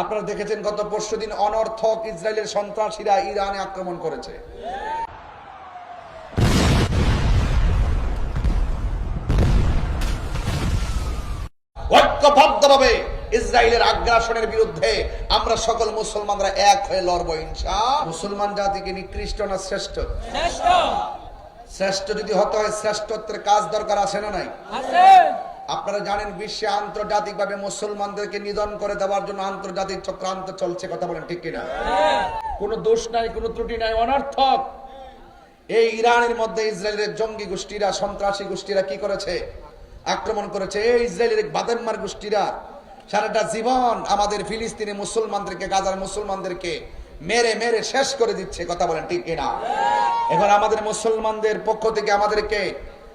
আপনারা দেখেছেন গত পরশু দিন অনর্থক ইসরায়েলের সন্ত্রাসীরা ইরানে আক্রমণ করেছে। ঐক্যবদ্ধভাবে ইসরায়েলের আগ্রাসনের বিরুদ্ধে আমরা সকল মুসলমানরা এক হয়ে লড়বো ইনশা মুসলমান জাতিকে নিকৃষ্ট না শ্রেষ্ঠ? শ্রেষ্ঠ। শ্রেষ্ঠ যদি হতে হয় শ্রেষ্ঠত্বের কাজ দরকার আছে না নাই? আছে। আপনারা জানেন বিশ্বে আন্তর্জাতিকভাবে মুসলমানদেরকে নিধন করে দেওয়ার জন্য আন্তর্জাতিক চক্রান্ত চলছে, কথা বলেন ঠিক কিনা? কোনো দোষ নাই, কোনো ত্রুটি নাই, অনর্থক। এই ইরানের মধ্যে ইসরায়েলের জঙ্গি গোষ্ঠীরা, সন্ত্রাসী গোষ্ঠীরা কি করেছে? আক্রমণ করেছে। এই ইসরায়েলের বাদেনমার গোষ্ঠীরা, সারাটা জীবন আমাদের ফিলিস্তিনি মুসলমানদেরকে, গাজার মুসলমানদেরকে মেরে মেরে শেষ করে দিচ্ছে, কথা বলেন ঠিক কিনা? এখন আমাদের মুসলমানদের পক্ষ থেকে আমাদেরকে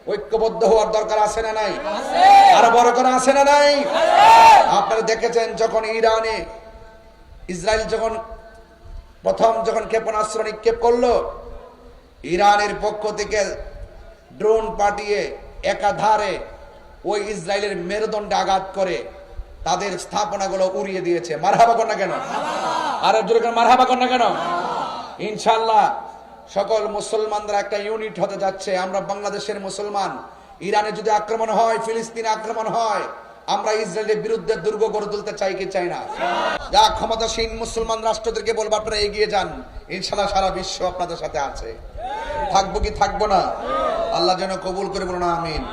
ঐক্যবদ্ধ হওয়ার দরকার আছে না নাই? আরও বড় করে আছে না নাই? আপনারা দেখেছেন যখন ইরানে ইসরায়েল যখন প্রথম যখন ক্ষেপণাস্ত্র নিক্ষেপ করল ইরানের পক্ষ থেকে ড্রোন পাঠিয়ে একাধারে ওই ইসরায়েলের মেরুদণ্ডে আঘাত করে তাদের স্থাপনাগুলো উড়িয়ে দিয়েছে। মারহাবা কর না কেন? আর জোরে মারহাবা কর না কেন? ইনশাল্লাহ সকল মুসলমানরা একটা ইউনিট হতে যাচ্ছে। আমরা বাংলাদেশের মুসলমান। ইরানে যদি আক্রমণ হয়, ফিলিস্তিনে আক্রমণ হয়, আমরা ইসরায়েলের বিরুদ্ধে দুর্গ গড়ে তুলতে চাই কি চাই না? যা ক্ষমতাসীন মুসলমান রাষ্ট্রদেরকে বলব, আপনারা এগিয়ে যান। ইনশাল্লাহ সারা বিশ্ব আপনাদের সাথে আছে। থাকব কি থাকব না? আল্লাহ যেন কবুল করে বলুন, আমিন।